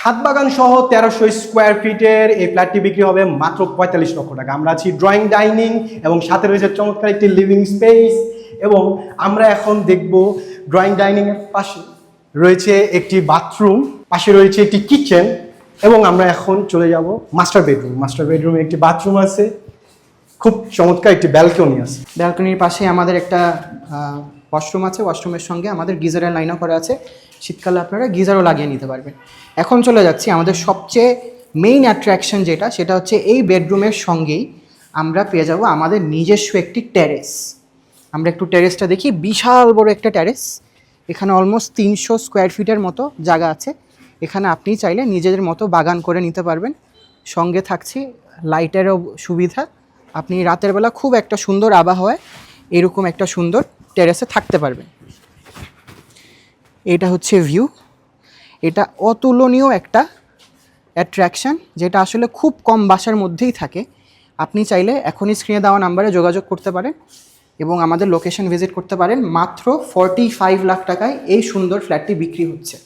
ছাদ বাগান সহ তেরোশো স্কোয়ার ফিটের এই ফ্ল্যাটটি বিক্রি হবে মাত্র পঁয়তাল্লিশ লক্ষ টাকা। আমরা আছি ড্রয়িং ডাইনিং এবং সাথে রয়েছে চমৎকার একটি লিভিং স্পেস এবং আমরা এখন দেখব ড্রয়িং ডাইনিং এর পাশে রয়েছে একটি বাথরুম পাশে রয়েছে একটি কিচেন এবং আমরা এখন চলে যাব মাস্টার বেডরুম মাস্টার বেডরুমে একটি বাথরুম আছে, খুব চমৎকার একটি ব্যালকনি আছে। ব্যালকনির পাশে আমাদের একটা ওয়াশরুম আছে। ওয়াশরুমের সঙ্গে আমাদের গিজারের লাইনও করা আছে। শীতকালে আপনারা গিজারও লাগিয়ে নিতে পারবেন। এখন চলে যাচ্ছি আমাদের সবচেয়ে মেইন অ্যাট্রাকশন যেটা, সেটা হচ্ছে এই বেডরুমের সঙ্গেই আমরা পেয়ে যাব আমাদের নিজস্ব একটি টেরেস আমরা একটু টেরেসটা দেখি, বিশাল বড় একটা টেরেস এখানে অলমোস্ট তিনশো স্কোয়ার ফিটের মতো জায়গা আছে। এখানে আপনি চাইলে নিজেদের মতো বাগান করে নিতে পারবেন। সঙ্গে থাকছে লাইটেরও সুবিধা। আপনি রাতের বেলা খুব একটা সুন্দর আবহাওয়ায় এরকম একটা সুন্দর টেরেসে থাকতে পারবেন। এটা হচ্ছে ভিউ এটা অতুলনীয় একটা অ্যাট্রাকশান যেটা আসলে খুব কম বাসার মধ্যেই থাকে। আপনি চাইলে এখনই স্ক্রিনে দেওয়া নাম্বারে যোগাযোগ করতে পারেন এবং আমাদের লোকেশন ভিজিট করতে পারেন। মাত্র ফর্টি ফাইভ লাখ টাকায় এই সুন্দর ফ্ল্যাটটি বিক্রি হচ্ছে।